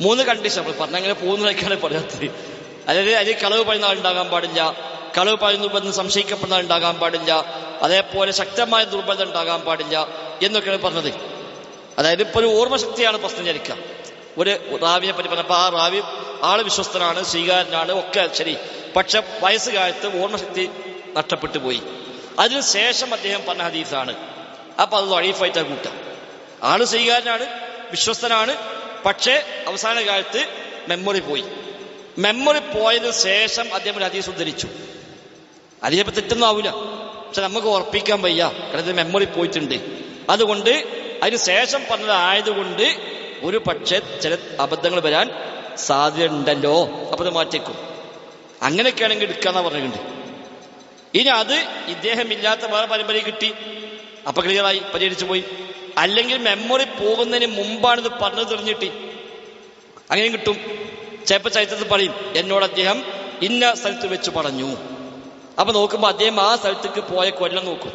മൂന്ന് കണ്ടീഷൻ നമ്മൾ പറഞ്ഞങ്ങനെ പോകുന്നതൊക്കെയാണ് പറയാത്തത്. അതായത് അതിൽ കളവ് പറയുന്ന ആളുണ്ടാകാൻ പാടില്ല. കളവ് പറയുന്നു സംശയിക്കപ്പെടുന്ന ആളുണ്ടാകാൻ പാടില്ല. അതേപോലെ ശക്തമായ ദുർബലത ഉണ്ടാകാൻ പാടില്ല എന്നൊക്കെയാണ് പറഞ്ഞത്. അതായത് ഇപ്പോൾ ഒരു ഓർമ്മശക്തിയാണ് പ്രശ്നം വിചാരിക്കുക ഒരു റാവിയെ പറ്റി പറഞ്ഞപ്പോൾ ആ റാവി ആൾ വിശ്വസ്തനാണ് സ്വീകാരനാണ് ഒക്കെ ശരി. പക്ഷെ വയസ്സുകാലത്ത് ഓർമ്മശക്തി നഷ്ടപ്പെട്ടു പോയി. അതിനുശേഷം അദ്ദേഹം പറഞ്ഞ ഹദീസാണ്. അപ്പൊ അത് വഴീഫായിട്ടാ കൂട്ടുക. ആൾ സ്വീകാരനാണ് വിശ്വസ്തനാണ് പക്ഷേ അവസാന കാലത്ത് മെമ്മറി പോയി. മെമ്മറി പോയതിനു ശേഷം അദ്ദേഹം ഒരു ഹദീസ് ഉദ്ധരിച്ചു. അതിനിപ്പോ തെറ്റൊന്നും ആവില്ല പക്ഷെ നമുക്ക് ഉറപ്പിക്കാൻ വയ്യ. കാരണം മെമ്മറി പോയിട്ടുണ്ട്. അതുകൊണ്ട് അതിന് ശേഷം പറഞ്ഞതായതുകൊണ്ട് ഒരു പക്ഷേ ചില അബദ്ധങ്ങൾ വരാൻ സാധ്യതയുണ്ടല്ലോ. അപ്പൊ അത് മാറ്റിക്കും അങ്ങനെയൊക്കെ ആണെങ്കിൽ എടുക്കാന്നാ പറഞ്ഞിട്ടുണ്ട്. ഇനി അത് ഇദ്ദേഹം ഇല്ലാത്ത വേറെ പരമ്പര കിട്ടി. അപ്പൊ ക്ലിയറായി പരിഹരിച്ചു പോയി. അല്ലെങ്കിൽ മെമ്മറി പോകുന്നതിന് മുമ്പാണ് ഇത് പറഞ്ഞു തെളിഞ്ഞിട്ടി. അങ്ങനെയും കിട്ടും. ചിലപ്പോൾ ചരിത്രത്തിൽ പറയും എന്നോട് അദ്ദേഹം ഇന്ന സ്ഥലത്ത് വെച്ച് പറഞ്ഞു. അപ്പൊ നോക്കുമ്പോൾ അദ്ദേഹം ആ സ്ഥലത്തേക്ക് പോയ കൊല്ലം നോക്കും.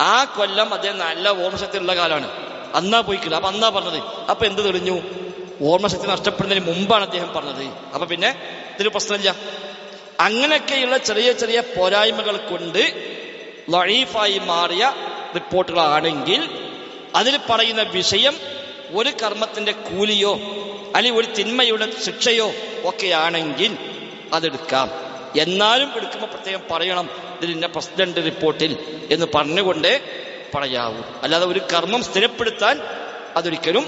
ആ കൊല്ലം അദ്ദേഹം നല്ല ഓർമ്മശക്തിയുള്ള കാലമാണ് അന്നാ പോയിക്കില്ല. അപ്പൊ അന്നാ പറഞ്ഞത്. അപ്പൊ എന്ത് തെളിഞ്ഞു? ഓർമ്മശക്തി നഷ്ടപ്പെടുന്നതിന് മുമ്പാണ് അദ്ദേഹം പറഞ്ഞത്. അപ്പൊ പിന്നെ ഇതിന് പ്രശ്നമില്ല. അങ്ങനെയൊക്കെയുള്ള ചെറിയ ചെറിയ പോരായ്മകൾ കൊണ്ട് ലഴീഫായി മാറിയ റിപ്പോർട്ടുകളാണെങ്കിൽ അതിൽ പറയുന്ന വിഷയം ഒരു കർമ്മത്തിന്റെ കൂലിയോ അല്ലെങ്കിൽ ഒരു തിന്മയുടെ ശിക്ഷയോ ഒക്കെയാണെങ്കിൽ അതെടുക്കാം. എന്നാലും എടുക്കുമ്പോൾ പ്രത്യേകം പറയണം ഇന്ന പ്രസിഡന്റ് റിപ്പോർട്ടിൽ എന്ന് പറഞ്ഞുകൊണ്ട് പറയാവൂ. അല്ലാതെ ഒരു കർമ്മം സ്ഥിരപ്പെടുത്താൻ അതൊരിക്കലും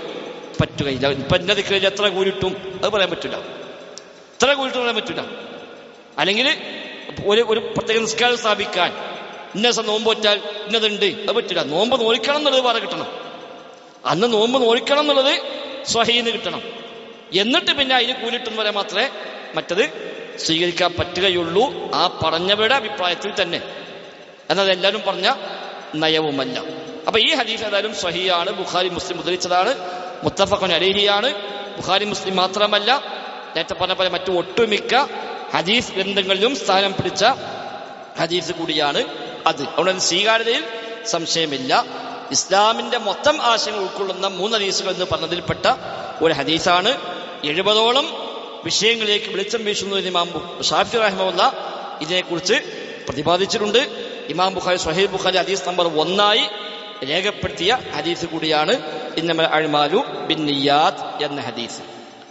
പറ്റുകയില്ല. ഇപ്പൊ എത്ര കൂലിട്ടും അത് പറയാൻ പറ്റില്ല എത്ര കൂലിട്ടും പറയാൻ പറ്റില്ല അല്ലെങ്കിൽ ഒരു ഒരു പ്രത്യേക നിസ്കാരം സ്ഥാപിക്കാൻ. ഇന്ന ദിവസം നോമ്പ് വെച്ചാൽ ഇന്നതുണ്ട്. അത് പറ്റില്ല നോമ്പ് നോക്കണം എന്നുള്ളത് വേറെ കിട്ടണം. അന്ന് നോമ്പ് നോക്കണം എന്നുള്ളത് സ്വഹീന്ന് കിട്ടണം. എന്നിട്ട് പിന്നെ അതിന് കൂലിട്ടും വരെ മാത്രമേ മറ്റത് സ്വീകരിക്കാൻ പറ്റുകയുള്ളൂ. ആ പറഞ്ഞവരുടെ അഭിപ്രായത്തിൽ തന്നെ. എന്നത് എല്ലാവരും പറഞ്ഞ നയവുമല്ല. അപ്പൊ ഈ ഹദീഫ് ഏതായാലും സ്വഹിയാണ് ബുഖാരി മുസ്ലിം ഉദ്ധരിച്ചതാണ്. മുത്തഫഖൻ അലേഹിയാണ്. ബുഖാരി മുസ്ലിം മാത്രമല്ല നേരത്തെ പറഞ്ഞ പോലെ മറ്റു ഒട്ടുമിക്ക ഹദീസ് ഗ്രന്ഥങ്ങളിലും സ്ഥാനം പിടിച്ച ഹദീസ് കൂടിയാണ് അത്. അതുകൊണ്ട് സ്വീകാര്യതയിൽ സംശയമില്ല. ഇസ്ലാമിന്റെ മൊത്തം ആശയങ്ങൾ ഉൾക്കൊള്ളുന്ന മൂന്ന് ഹദീസുകൾ എന്ന് പറഞ്ഞതിൽപ്പെട്ട ഒരു ഹദീസാണ്. എഴുപതോളം വിഷയങ്ങളിലേക്ക് വെളിച്ചം വീശുന്നു ഇമാം ഷാഫി റഹ്മുല്ല ഇതിനെക്കുറിച്ച് പ്രതിപാദിച്ചിട്ടുണ്ട്. ഇമാം ബുഖാരി സുഹൈബ് ബുഖാരി ഹദീസ് നമ്പർ ഒന്നായി രേഖപ്പെടുത്തിയ ഹദീസ് കൂടിയാണ്. ഇന്നമൽ അഴ്മാലു ബിൻ നിയാദ് എന്ന ഹദീസ്.